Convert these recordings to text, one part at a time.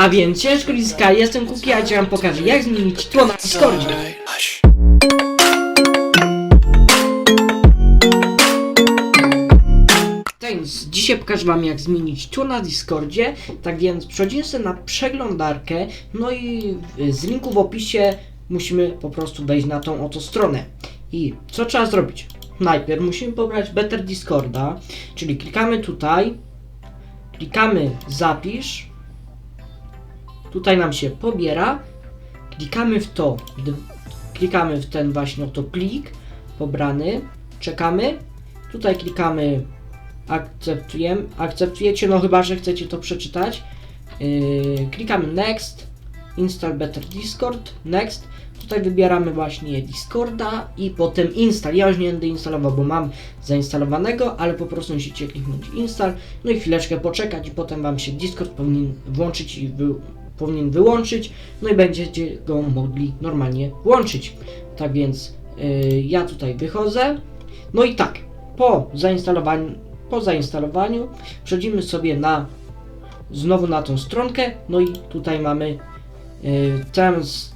A więc ciężko liska, jestem Kuki, a dzisiaj wam pokażę jak zmienić tło na Discordzie. Więc dzisiaj pokażę wam jak zmienić tło na Discordzie. Tak więc przechodzimy sobie na przeglądarkę, no i z linku w opisie musimy po prostu wejść na tą oto stronę. I co trzeba zrobić? Najpierw musimy pobrać Better Discorda, czyli klikamy tutaj, klikamy zapisz, tutaj nam się pobiera, klikamy w to, klikamy w ten właśnie oto plik pobrany, czekamy, tutaj klikamy akceptujemy, akceptujecie, no chyba, że chcecie to przeczytać. Yy, klikamy Next, Install Better Discord, Next. Tutaj wybieramy właśnie Discorda i potem Install. Ja już nie będę instalował, bo mam zainstalowanego, ale po prostu musicie kliknąć Install, no i chwileczkę poczekać i potem Wam się Discord powinien włączyć i wy, powinien wyłączyć, no i będziecie go mogli normalnie włączyć. Tak więc yy, ja tutaj wychodzę. No i tak, po zainstalowaniu, po zainstalowaniu przechodzimy sobie na znowu na tą stronkę, no i tutaj mamy y, terms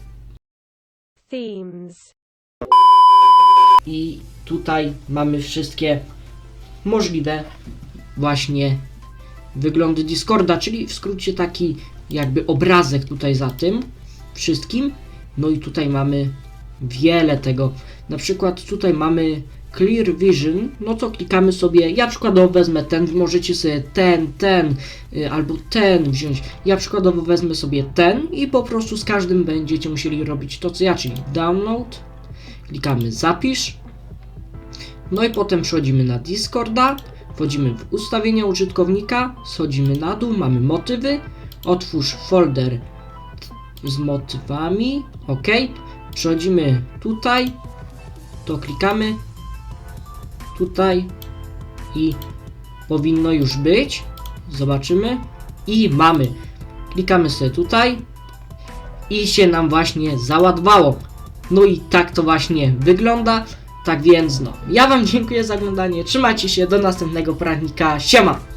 themes, i tutaj mamy wszystkie możliwe właśnie wyglądy Discorda, czyli w skrócie taki jakby obrazek tutaj za tym wszystkim. No i tutaj mamy wiele tego. Na przykład tutaj mamy Clear Vision, no to klikamy sobie, ja przykładowo wezmę ten, możecie sobie ten, ten y, albo ten wziąć. Ja przykładowo wezmę sobie ten i po prostu z każdym będziecie musieli robić to co ja, czyli download, klikamy zapisz, no i potem przechodzimy na Discorda, wchodzimy w ustawienia użytkownika, schodzimy na dół, mamy motywy, otwórz folder z motywami, ok, przechodzimy tutaj, to klikamy, tutaj i powinno już być, zobaczymy. I mamy, klikamy sobie tutaj. I się nam właśnie załadowało. No i tak to właśnie wygląda. Tak więc no, ja wam dziękuję za oglądanie, trzymajcie się, do następnego poradnika, siema!